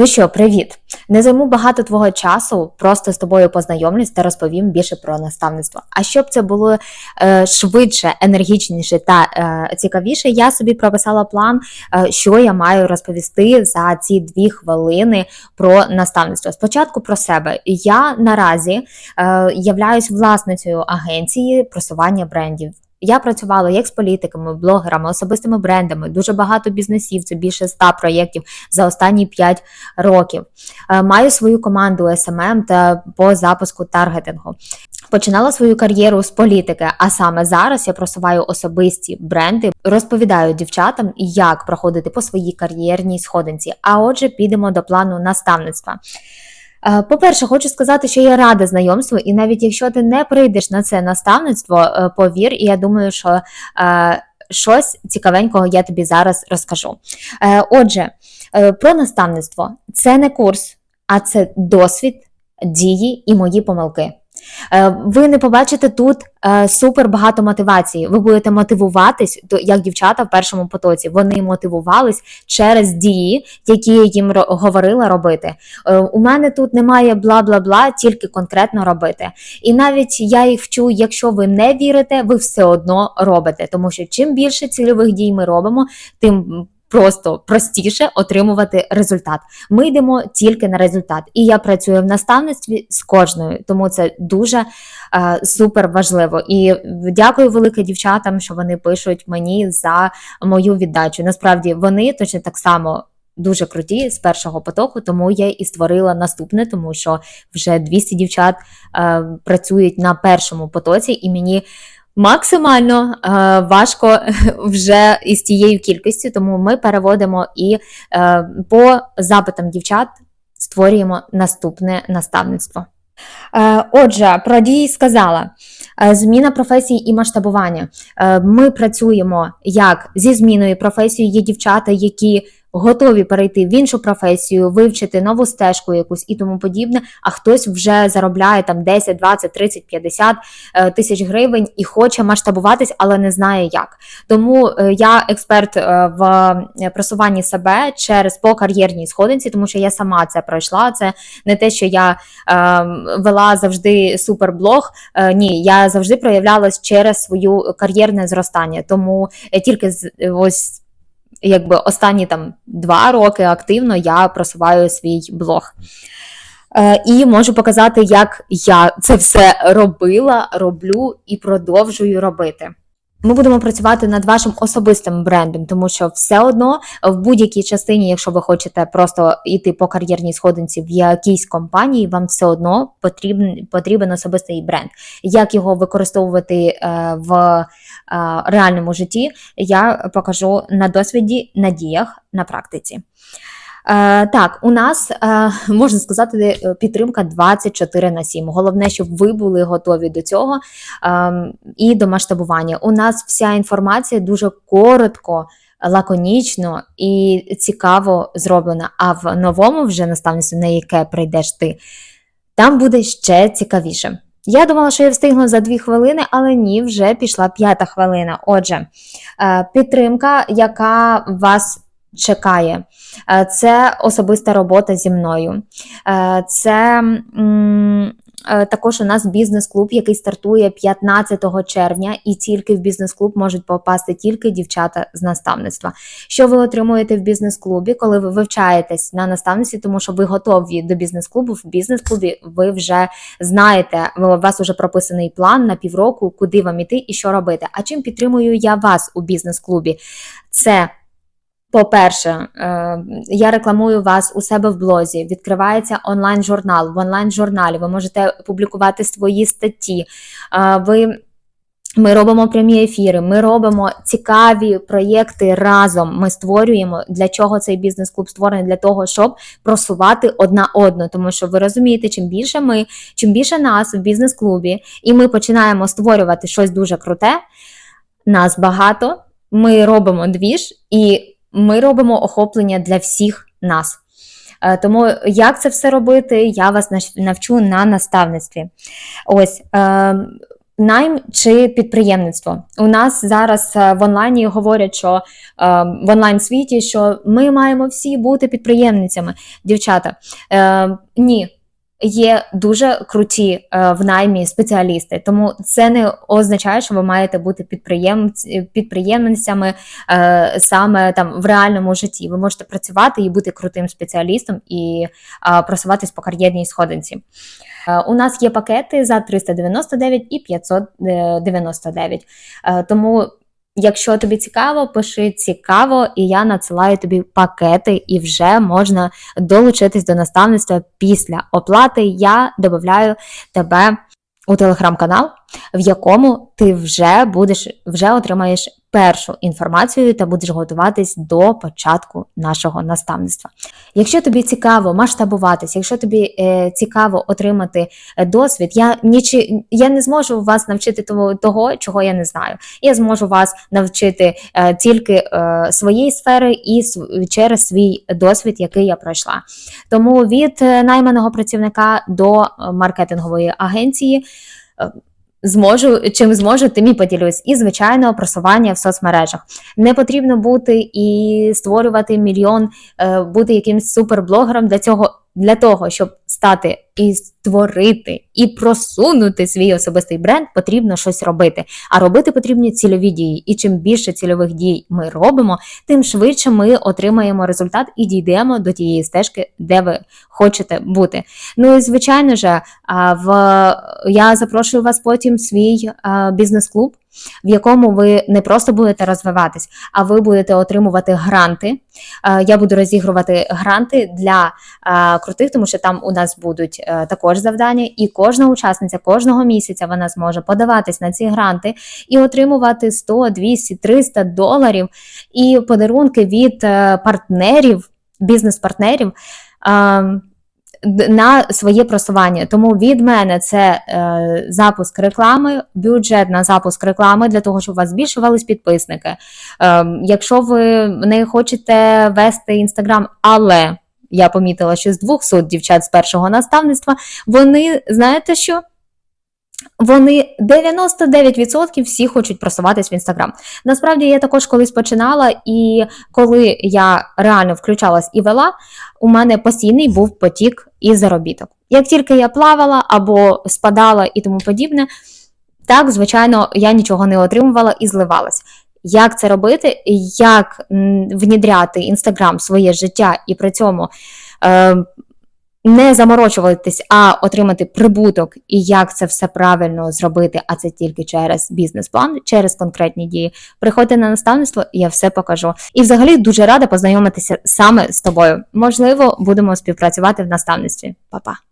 Ну що, привіт! Не займу багато твого часу, просто з тобою познайомлюсь та розповім більше про наставництво. А щоб це було е, швидше, енергічніше та е, цікавіше, я собі прописала план, е, що я маю розповісти за ці дві хвилини про наставництво. Спочатку про себе. Я наразі е, власницею агенції просування брендів. Я працювала як з політиками, блогерами, особистими брендами, дуже багато бізнесів, це більше 100 проєктів за останні 5 років. Е, Маю свою команду SMM та по запуску таргетингу. Починала свою кар'єру з політики, а саме зараз я просуваю особисті бренди, розповідаю дівчатам, як проходити по своїй кар'єрній сходинці. А отже, підемо до плану наставництва. Е, По-перше, хочу сказати, що я рада знайомству, і навіть якщо ти не прийдеш на це наставництво, е, повір, і я думаю, що е, щось цікавенького я тобі зараз розкажу. Отже, про наставництво це не курс, а це досвід, дії і мої помилки. Е, Ви не побачите тут е, супер багато мотивації. Ви будете мотивуватись, як дівчата в першому потоці. Вони мотивувались через дії, які я їм говорила робити. Е, У мене тут немає бла бла бла, тільки конкретно робити. І навіть я їх вчу, якщо ви не вірите, ви все одно робите. Тому що чим більше цільових дій ми робимо, тим просто простіше отримувати результат. Ми йдемо тільки на результат. І я працюю в наставництві з кожною, тому це дуже е, супер важливо. І дякую велике дівчатам, що вони пишуть мені за мою віддачу. Насправді вони точно так само. Дуже круті з першого потоку, тому я і створила наступне, тому що вже 200 дівчат е, працюють на першому потоці, і мені максимально е, важко вже із тією кількістю, тому ми переводимо і е, по запитам дівчат створюємо наступне наставництво. Е, Отже, про дії сказала. Е, Зміна професії і масштабування. Е, Ми працюємо як зі зміною професії. Є дівчата, які готові перейти в іншу професію, вивчити нову стежку якусь і тому подібне. А хтось вже заробляє там 10, 20, 30, 50 е, тисяч гривень і хоче масштабуватись, але не знає як. Тому е, я експерт е, в е, просуванні себе через по кар'єрній сходинці, тому що я сама це пройшла. Це не те, що я вела завжди суперблог. Ні, я завжди проявлялась через свою кар'єрне зростання. Тому тільки ось. Якби останні там два роки активно я просуваю свій блог. Е, і можу показати, як я це все робила, роблю і продовжую робити. Ми будемо працювати над вашим особистим брендом, тому що все одно в будь-якій частині, якщо ви хочете просто йти по кар'єрній сходинці в якійсь компанії, вам все одно потрібен, потрібен особистий бренд. Як його використовувати е, в е, реальному житті, я покажу на досвіді, на діях, на практиці. Е, так, у нас е, можна сказати е, підтримка 24 на 7. Головне, щоб ви були готові до цього ем, і до масштабування. У нас вся інформація дуже коротко, лаконічно і цікаво зроблена. А в новому вже наставництві, на яке прийдеш ти, там буде ще цікавіше. Я думала, що я встигну за дві хвилини, але ні, вже пішла п'ята хвилина. Отже, підтримка, яка вас чекає. Е, Це особиста робота зі мною. Е, Це е, також у нас бізнес-клуб, який стартує 15 червня, і тільки в бізнес-клуб можуть попасти тільки дівчата з наставництва. Що ви отримуєте в бізнес-клубі, коли ви вивчаєтесь на наставництві, тому що ви готові до бізнес-клубу. В бізнес-клубі ви вже знаєте, у вас вже прописаний план на півроку, куди вам іти і що робити. А чим підтримую я вас у бізнес-клубі? Це по-перше, е, я рекламую вас у себе в блозі. Відкривається онлайн-журнал. В онлайн-журналі ви можете публікувати свої статті. Е, Ви ми робимо прямі ефіри, ми робимо цікаві проєкти разом. Ми створюємо для чого цей бізнес-клуб створений для того, щоб просувати одна одну. Тому що ви розумієте, чим більше ми, чим більше нас в бізнес-клубі, і ми починаємо створювати щось дуже круте. Нас багато. Ми робимо двіж і ми робимо охоплення для всіх нас. Е, Тому як це все робити, я вас навчу на наставництві. Ось. Е, Найм чи підприємництво у нас зараз е, в онлайні говорять, що в онлайн світі, що ми маємо всі бути підприємницями. Дівчата, ні. Є дуже круті е, в наймі спеціалісти, тому це не означає, що ви маєте бути підприємцями е, саме там в реальному житті. Ви можете працювати і бути крутим спеціалістом і е, просуватись по кар'єрній сходинці. Е, У нас є пакети за 399 і 599. Е, Тому, якщо тобі цікаво, пиши цікаво, і я надсилаю тобі пакети, і вже можна долучитись до наставництва після оплати. Я додаю тебе у телеграм-канал, в якому ти вже будеш вже отримаєш першу інформацію та будеш готуватись до початку нашого наставництва. Якщо тобі цікаво масштабуватись, якщо тобі е, цікаво отримати е, досвід, я нічі, я не зможу вас навчити того, того, чого я не знаю. Я зможу вас навчити е, тільки е, своєї сфери і через свій досвід, який я пройшла. Тому від е, найманого працівника до е, маркетингової агенції. Зможу, чим зможу, тим і поділюсь. І, звичайно, просування в соцмережах. Не потрібно бути і створювати мільйон, е, бути якимсь суперблогером для цього, для того, щоб стати і створити, і просунути свій особистий бренд, потрібно щось робити. А робити потрібні цільові дії. І чим більше цільових дій ми робимо, тим швидше ми отримаємо результат і дійдемо до тієї стежки, де ви хочете бути. Ну і звичайно ж, в я запрошую вас потім свій бізнес-клуб, в якому ви не просто будете розвиватись, а ви будете отримувати гранти. Я буду розігрувати гранти для крутих, тому що там у нас будуть також завдання, і кожна учасниця кожного місяця вона зможе подаватись на ці гранти і отримувати 100, 200, 300 доларів і подарунки від е, партнерів, бізнес-партнерів. е, На своє просування, тому від мене це е, запуск реклами, бюджет на запуск реклами для того, щоб у вас збільшувались підписники. Е, якщо ви не хочете вести інстаграм, але я помітила, що з 200 дівчат з першого наставництва, вони, знаєте що? Вони 99% всі хочуть просуватись в інстаграм. Насправді я також колись починала, і коли я реально включалась і вела, у мене постійний був потік і заробіток. Як тільки я плавала або спадала і тому подібне, так, звичайно, я нічого не отримувала і зливалась. Як це робити, як внідряти інстаграм в своє життя і при цьому е, не заморочуватись, а отримати прибуток, і як це все правильно зробити, а це тільки через бізнес-план, через конкретні дії. Приходьте на наставництво, я все покажу. І взагалі дуже рада познайомитися саме з тобою. Можливо, будемо співпрацювати в наставництві. Па-па!